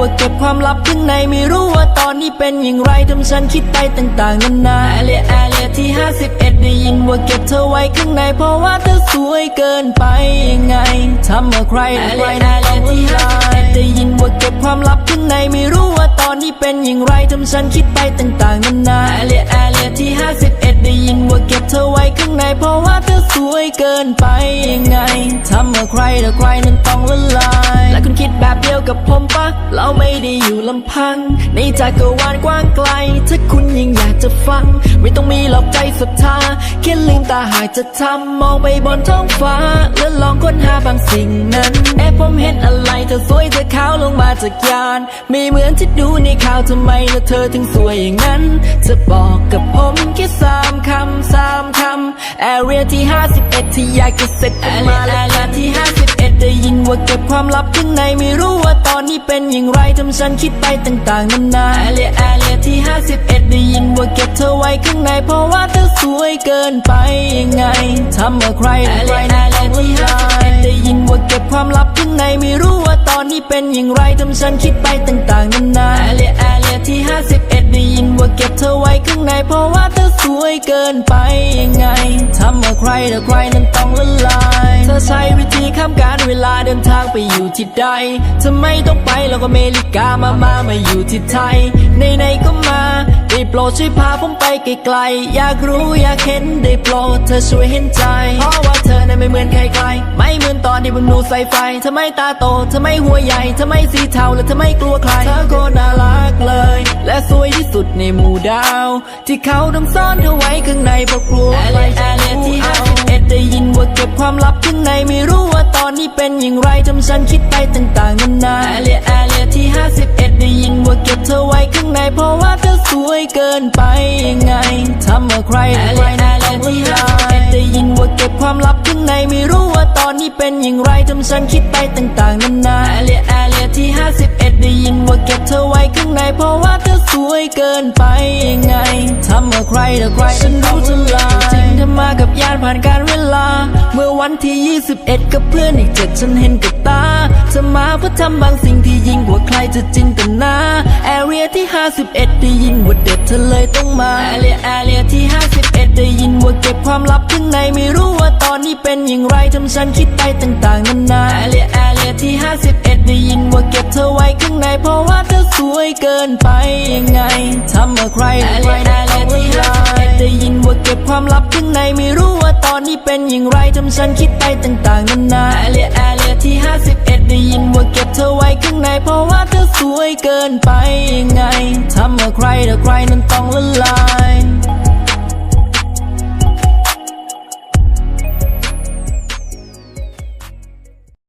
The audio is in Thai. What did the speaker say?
ว่าเก็บความลับข้างในไม่รู้ว่าตอนนี้เป็นอย่างไรทำฉันคิดไปต่างๆนานาแอเรียแอเรียที่51ได้ยินว่าเก็บเธอไว้ข้างในเพราะว่าเธอสวยเกินไปยังไงทำเอาใครใครในต้องที่ 51 ได้ยินว่าเก็บความลับข้างในไม่รู้ว่าตอนนี้เป็นอย่างไรทำฉันคิดไปต่างๆนานาแอเรียแอเรียที่ 51 ได้ยินว่าเก็บเธอไว้ข้างใน เพราะว่าเธอสวยเกินไปยังไงทำเอาใครแต่ใครนั้นต้องละลาย และคุณคิดแบบเดียวกับผมปะ เราไม่ได้อยู่ลำพัง ในจักรวาลกว้างไกล ถ้าคุณยังอยากจะฟัง ไม่ต้องมีหลอกใจศรัทธาแค่ลืมตาหากจะทำมองไปบนท้องฟ้า แล้วลองค้นหาบางสิ่งนั้นเอ๊ะผมเห็นอะไรเธอสวยเธอขาวลงมาจากยาน ไม่เหมือนที่ดูในข่าวทำไมละเธอถึงสวยอย่างนั้นจะบอกกับผมแค่สามคำสามคำแอเรียที่ 51 ที่อยากจะเสร็จออกมาแอเรียที่ 51 ได้ยินว่าเก็บความลับข้างในไม่รู้ว่าตอนนี้เป็นอย่างไรทำฉันคิดไปต่างๆนานาแอเรียแอเรียที่ 51 ได้ยินว่าเก็บเธอไว้ข้างใน เพราะว่าเธอสวยเกินไปยังไงทำเอาใครใครในต้องละลายได้ยินว่าเก็บความลับข้างในไม่รู้ว่าตอนนี้เป็นอย่างไรทำฉันคิดไปต่างๆนานาแอเรียแอเรียที่ 51 ได้ยินว่าเก็บเธอไว้ข้างในเพราะว่าเธอส วยเกินไปยังไงทำเอาใครแต่ใครนั้นต้องละลาย ธอใช้วิธีข้ามการเวลาเดินทางไปอยู่ที่ใดทำไมต้องไปแล้วก็เมริกามามามาอยู่ที่ไทยในๆก็มาได้โปรดช่วยพาผมไปไกลๆ อยากรู้อยากเห็นได้โปรดเธอช่วยเห็นใจ เพราะว่าเธอนั้นไม่เหมือนใครๆ ไม่เหมือนตอนที่ผมดูใส่ไฟทำไมตาโตทำไมหัวใหญ่ทำไมสีเทาและทำไมกลัวใคร เธอโคตรน่ารักเลย และสวยที่สุดในหมู่ดาว ที่เขาต้องซ่อนเธอไว้ข้างในเพราะกลัวใครจะรู้เอาได้ยินว่าเก็บความ ไม่รู้ว่าตอนนี้เป็นอย่างไรทำฉันคิดไปต่างๆนานาแอเรียแอเรียที่ 51 ได้ยินว่าเก็บเธอไว้ข้างใน เพราะว่าเธอสวยเกินไปยังไงทำเอาใครใครในต้องละลายได้ยินว่าเก็บความลับข้างในไม่รู้ว่าตอนนี้เป็นอย่างไรทำฉันคิดไปต่างๆนานาแอเรียแอเรียที่ 51 ได้ยินว่าเก็บเธอไว้ข้างใน เพราะว่าเธอสวยเกินไปยังไงทำเอาใครแต่ใครฉันรู้จะลายจริงเธอมากับยานผ่านการเวลา เมื่อวันที่ 21 กับเพื่อนอีกเจ็ดฉันเห็นกับตาเธอมาเพื่อทำบางสิ่งที่ยิ่งกว่าใครจะจินตนาแอเรียที่ 51 ได้ยินว่าเด็ดเธอเลยต้องมาแอเรียแอเรียที่ 51 ได้ยินว่าเก็บความลับข้างในไม่รู้ว่าตอนนี้เป็นอย่างไรทำฉันคิดไปต่างๆนานาแอเรียแอ เรียที่ 51 ได้ยินว่าเก็บเธอไว้ข้างใน เพราะว่าเธอสวยเกินไปยังไงทำเมื่อใครใครในต้องละลายได้ยินว่าเก็บความลับข้างในไม่รู้ว่าตอนนี้เป็นอย่างไรทำฉันคิดไปต่างๆนานาแอเรียแอเรียที่ 51 ได้ยินว่าเก็บเธอไว้ข้างใน เพราะว่าเธอสวยเกินไปยังไงทำเมื่อใครแต่ใครนั้นต้องละลาย